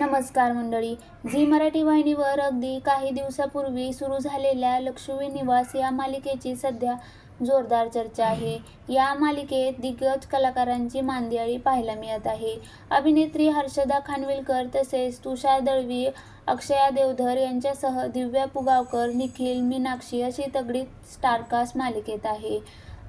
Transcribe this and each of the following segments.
नमस्कार मंडळी. झी मराठी वाहिनीवर अगदी काही दिवसापूर्वी सुरू झालेल्या लक्ष्मी निवास या मालिकेची सध्या जोरदार चर्चा आहे. या मालिकेत दिग्गज कलाकारांची मांदियाळी पाहायला मिळत आहे. अभिनेत्री हर्षदा खानविलकर तसेच तुषार दळवी अक्षया देवधर यांच्यासह दिव्या पुगावकर निखिल मीनाक्षी अशी तगडी स्टारकास्ट मालिकेत आहे.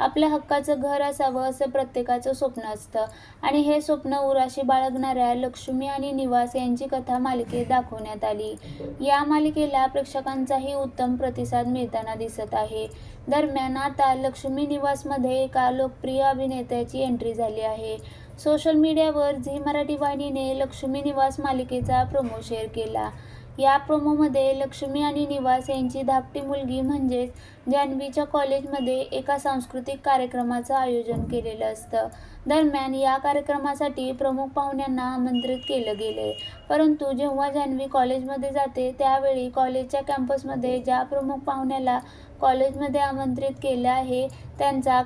आपल्या हक्काचं घर असावं असं प्रत्येकाचं स्वप्न असतं. आणि हे स्वप्न उराशी बाळगणाऱ्या लक्ष्मी आणि निवास यांची कथा मालिकेत दाखवण्यात आली. या मालिकेला प्रेक्षकांचाही उत्तम प्रतिसाद मिळताना दिसत आहे. दरम्यान आता लक्ष्मी निवासमध्ये एका लोकप्रिय अभिनेत्याची एंट्री झाली आहे. सोशल मीडियावर झी मराठी वाहिनीने लक्ष्मी निवास मालिकेचा प्रोमो शेअर केला. या प्रोमोमध्ये लक्ष्मी आणि निवास यांची धाकटी मुलगी म्हणजेच जान्हवीच्या कॉलेजमध्ये एका सांस्कृतिक कार्यक्रमाचं आयोजन केलेलं असतं. दरम्यान या कार्यक्रमासाठी प्रमुख पाहुण्यांना आमंत्रित केलं गेले परंतु जेव्हा जान्हवी कॉलेजमध्ये जाते त्यावेळी कॉलेजच्या कॅम्पसमध्ये ज्या प्रमुख पाहुण्याला कॉलेजमध्ये आमंत्रित केलं आहे त्यांचा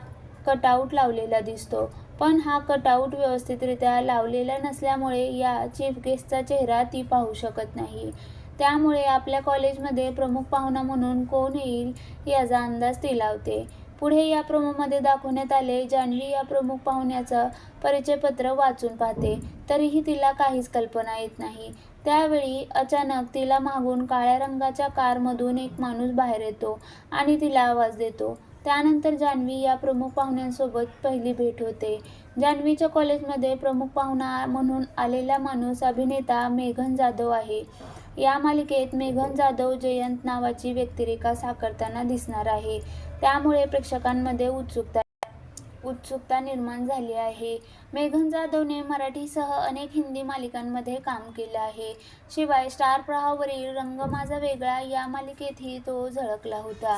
कटआउट लावलेला दिसतो. पण हा कटआउट व्यवस्थितरित्या लावलेला नसल्यामुळे या चीफ गेस्टचा चेहरा ती पाहू शकत नाही. त्यामुळे आपल्या कॉलेजमध्ये प्रमुख पाहुणा म्हणून कोण येईल याचा अंदाज ती लावते पुढे या प्रोमोमध्ये दाखवण्यात आले जान्हवी या प्रमुख पाहुण्याचं परिचयपत्र वाचून पाहते. तरीही तिला काहीच कल्पना येत नाही. त्यावेळी अचानक तिला मागून काळ्या रंगाच्या कारमधून एक माणूस बाहेर येतो आणि तिला आवाज देतो. त्यानंतर जान्हवी या प्रमुख पाहुण्यांसोबत पहिली भेट होते. जान्हवीच्या कॉलेजमध्ये प्रमुख पाहुणा म्हणून आलेला माणूस अभिनेता मेघन जाधव आहे. या मालिकेत मेघन जाधव जयंत नावाची व्यक्तिरेखा साकारताना दिसणार आहे. त्यामुळे प्रेक्षकांमध्ये उत्सुकता उत्सुकता निर्माण झाली आहे. मेघन जाधवने मराठीसह अनेक हिंदी मालिकांमध्ये काम केलं आहे. शिवाय स्टार प्रवाहावरील रंग माझा वेगळा या मालिकेतही तो झळकला होता.